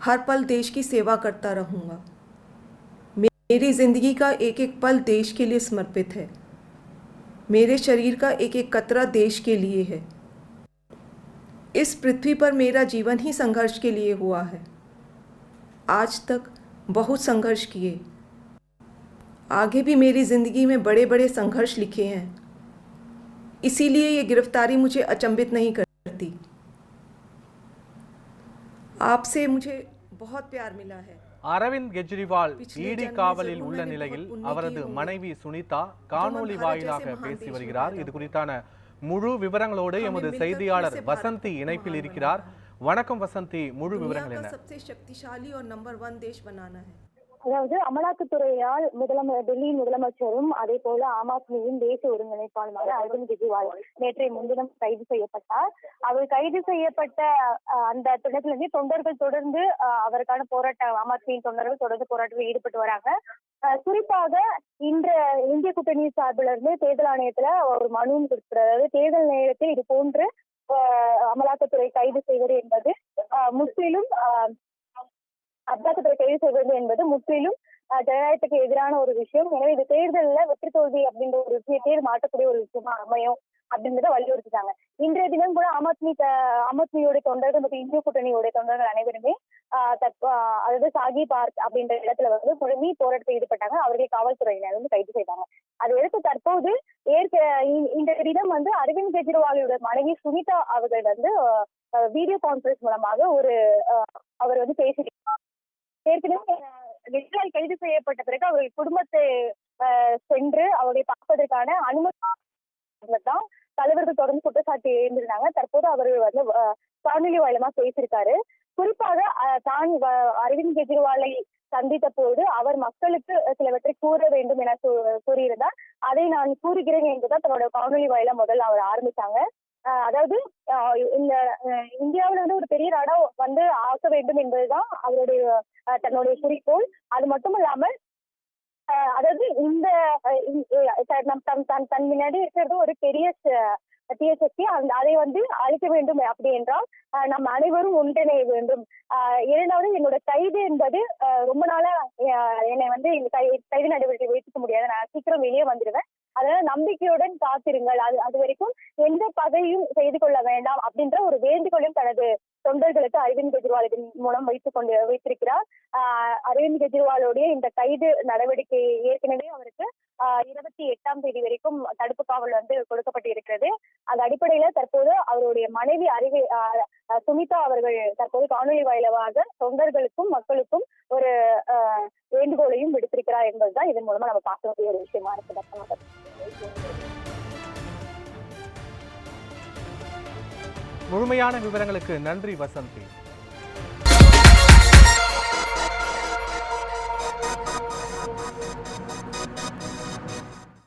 हर पल देश की सेवा करता रहूँगा। मेरी ज़िंदगी का एक एक पल देश के लिए समर्पित है। मेरे शरीर का एक एक कतरा देश के लिए है। इस पृथ्वी पर मेरा जीवन ही संघर्ष के लिए हुआ है। आज तक बहुत संघर्ष किए। आगे भी मेरी ज़िंदगी में बड़े बड़े संघर्ष लिखे हैं। इसीलिए ये गिरफ्तारी मुझे अचंभित नहीं करती। आपसे मुझे बहुत प्यार मिला அரவிந்த் கெஜ்ரிவால் ஈடி காவலில் உள்ள நிலையில் அவரது மனைவி சுனிதா காணொலி வாயிலாக பேசி வருகிறார். இது குறித்தான முழு விவரங்களோடு எமது செய்தியாளர் வசந்தி இணைப்பில் இருக்கிறார். வணக்கம் வசந்தி முழு விவரங்கள் என்ன? சக்திசாலி और नंबर 1 देश बनाना அதாவது அமலாக்கத்துறையால் முதலம டெல்லி முதலமைச்சரும் அதே போல ஆம் ஆத்மியின் தேசிய ஒருங்கிணைப்பாளருமான அரவிந்த் கெஜ்ரிவால் நேற்றைய முன்தினம் கைது செய்யப்பட்டார். அவர் கைது செய்யப்பட்ட அந்த அந்த தினத்திலிருந்து தொண்டர்கள் தொடர்ந்து அஹ், அவருக்கான போராட்டம் ஆம் ஆத்மியின் தொண்டர்கள் தொடர்ந்து போராட்டத்தில் ஈடுபட்டு வராங்க. அஹ், குறிப்பாக இன்று இந்திய கூட்டணி சார்பில் இருந்து தேர்தல் ஆணையத்துல ஒரு மனுவும் கொடுக்கிறார் அதாவது தேர்தல் நேரத்தில் இது போன்று அஹ், அமலாக்கத்துறை கைது செய்வது என்பது முற்றிலும் அஹ், கைது செய்வது என்பது முற்றிலும் அஹ், ஜனநாயகத்துக்கு எதிரான ஒரு விஷயம். எனவே இது தேர்தலில் வெற்றி தோல்வி அப்படின்ற ஒரு விஷயத்தையே மாற்றக்கூடிய ஒரு விஷயமா அமையும் அப்படின்றத வலியுறுத்திட்டாங்க. இன்றைய தினம் கூட ஆம் ஆத்மி ஆம் ஆத்மியோட தொண்டர்கள் மற்றும் இந்திய கூட்டணியோட தொண்டர்கள் அனைவருமே ஆஹ் அதாவது சாகி பார்க் அப்படின்ற இடத்துல வந்து முழுமி போராட்டத்தில் ஈடுபட்டாங்க. அவர்களை காவல்துறையினர் வந்து கைது செய்தாங்க. அதை எடுத்து தற்போது ஏற்க இன்றைய தினம் வந்து அரவிந்த் கெஜ்ரிவாலோட மனைவி சுனிதா அவர்கள் வந்து வீடியோ கான்பரன்ஸ் மூலமாக ஒரு அவர் வந்து பேசியிருக்காங்க. ஏற்கனவே அஹ், கைது செய்யப்பட்ட பிறகு அவர்கள் குடும்பத்தை அஹ், சென்று அவரை பார்ப்பதற்கான அனுமதி தான் தலைவர்கள் தொடர்ந்து குற்றச்சாட்டு எழுந்திருந்தாங்க. தற்போது அவர் வந்து காணொலி வாயிலமா பேசியிருக்காரு. குறிப்பாக தான் அரவிந்த் கெஜ்ரிவாலை சந்தித்த போது அவர் மக்களுக்கு சிலவற்றை கூற வேண்டும் என கூறியிருந்தார். அதை நான் கூறுகிறேன் என்றுதான் தன்னோட காணொலி வாயில முதல்ல அவர் ஆரம்பிச்சாங்க அஹ், அதாவது இந்த இந்தியாவில இந்தியாவுல வந்து ஒரு பெரிய நாடா வந்து ஆக்க வேண்டும் என்பதுதான் அவருடைய தன்னுடைய குறிக்கோள். அது மட்டும் இல்லாமல் அதாவது இந்த நம் தன் தன் தன் முன்னாடி இருக்கிறது ஒரு பெரிய தீய சக்தி. அந்த அதை வந்து அழிக்க வேண்டும். அப்படி என்றால் நம் அனைவரும் ஒன்றிணைய வேண்டும். இரண்டாவது என்னோட கைது என்பது ரொம்ப நாளா என்னை வந்து இந்த கை கைது நடவடிக்கை வைத்துக்க முடியாது. நான் சீக்கிரம் வெளியே வந்துடுவேன் அதனால நம்பிக்கையுடன் காத்திருங்கள். அது அது வரைக்கும் எந்த பகையும் செய்து கொள்ள வேண்டாம் அப்படின்ற ஒரு வேண்டுகோளையும் தனது தொண்டர்களுக்கு அரவிந்த் கெஜ்ரிவால் இதன் மூலம் வைத்துக் கொண்டு வைத்திருக்கிறார். அரவிந்த் கெஜ்ரிவாலுடைய இந்த கைது நடவடிக்கை ஏற்கனவே அவருக்கு இருபத்தி எட்டாம் தேதி வரைக்கும் தடுப்பு காவல் வந்து கொடுக்கப்பட்டு இருக்கிறது அந்த அடிப்படையில தற்போது அவருடைய மனைவி அறிவி சுமிதா அவர்கள் தற்போது காணொலி வாயிலாக தொண்டர்களுக்கும் மக்களுக்கும் ஒரு வேண்டுகோளையும் விடுத்திருக்கிறார் என்பதுதான் இதன் மூலமா நம்ம பார்க்க வேண்டிய ஒரு விஷயமா இருக்கு. முழுமையான விவரங்களுக்கு நன்றி வசந்தி.